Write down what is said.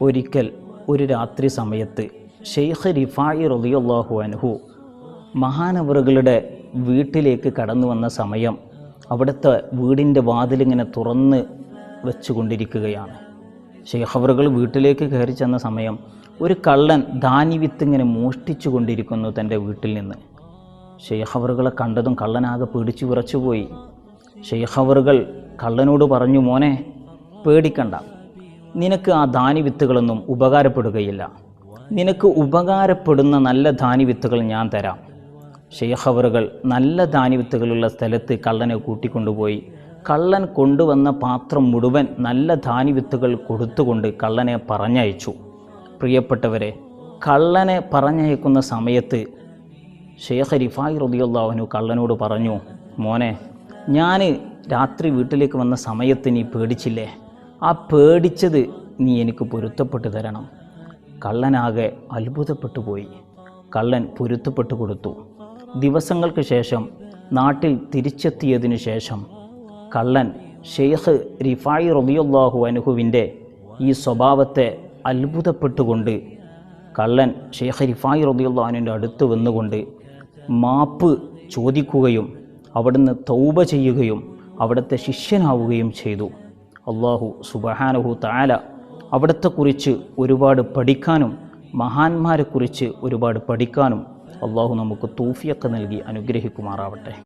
ഒരിക്കൽ ഒരു രാത്രി സമയത്ത് ഷെയ്ഖ് റിഫായി റളിയല്ലാഹു അൻഹു മഹാനവറുകളുടെ വീട്ടിലേക്ക് കടന്നു വന്ന സമയം അവിടുത്തെ വീടിന്റെ വാതിലിങ്ങനെ തുറന്ന് വെച്ചുകൊണ്ടിരിക്കുകയാണ്. ഷെയ്ഖ് അവറുകൾ വീട്ടിലേക്ക് കയറി ചെന്ന സമയം ഒരു കള്ളൻ ധാന്യവിത്ത് ഇങ്ങനെ മോഷ്ടിച്ചു കൊണ്ടിരിക്കുന്നു തന്റെ വീട്ടിൽ നിന്ന്. ഷെയ്ഖവറുകളെ കണ്ടതും കള്ളനാകെ പേടിച്ചു വിറച്ചുപോയി. ഷെയ്ഖവറുകൾ കള്ളനോട് പറഞ്ഞു മോനെ പേടിക്കണ്ട. നിനക്ക് ആ ധാന്യവിത്തുകളൊന്നും ഉപകാരപ്പെടുകയില്ല. നിനക്ക് ഉപകാരപ്പെടുന്ന നല്ല ധാന്യവിത്തുകൾ ഞാൻ തരാം. ഷെയ്ഹവറുകൾ നല്ല ധാന്യവിത്തുകളുള്ള സ്ഥലത്ത് കള്ളനെ കൂട്ടിക്കൊണ്ടുപോയി. കള്ളൻ കൊണ്ടുവന്ന പാത്രം മുഴുവൻ നല്ല ധാന്യവിത്തുകൾ കൊടുത്തുകൊണ്ട് കള്ളനെ പറഞ്ഞയച്ചു. പ്രിയപ്പെട്ടവരെ കള്ളനെ പറഞ്ഞയക്കുന്ന സമയത്ത് ഷെയ്ഖ് റിഫായി റബിയുള്ളാഹുനു കള്ളനോട് പറഞ്ഞു മോനെ ഞാൻ രാത്രി വീട്ടിലേക്ക് വന്ന സമയത്ത് നീ പേടിച്ചില്ലേ? ആ പേടിച്ചത് നീ എനിക്ക് പൊരുത്തപ്പെട്ടു തരണം. കള്ളനാകെ അത്ഭുതപ്പെട്ടു പോയി. കള്ളൻ പൊരുത്തപ്പെട്ടു കൊടുത്തു. ദിവസങ്ങൾക്ക് ശേഷം നാട്ടിൽ തിരിച്ചെത്തിയതിനു ശേഷം കള്ളൻ ഷെയ്ഖ് റിഫായി റബിയുള്ളാഹു അനുഹുവിന്റെ ഈ സ്വഭാവത്തെ അത്ഭുതപ്പെട്ടുകൊണ്ട് കള്ളൻ ഷെയ്ഖ് റിഫായി റബിയുള്ളാഹുവിന്റെ അടുത്ത് വന്നുകൊണ്ട് മാപ്പ് ചോദിക്കുകയും അവിടുന്ന് തൗബ ചെയ്യുകയും അവിടുത്തെ ശിഷ്യനാവുകയും ചെയ്തു. അള്ളാഹു സുബഹാനഹു താല അവിടത്തെക്കുറിച്ച് ഒരുപാട് പഠിക്കാനും മഹാന്മാരെക്കുറിച്ച് ഒരുപാട് പഠിക്കാനും അള്ളാഹു നമുക്ക് തൂഫിയൊക്കെ നൽകി അനുഗ്രഹിക്കുമാറാവട്ടെ.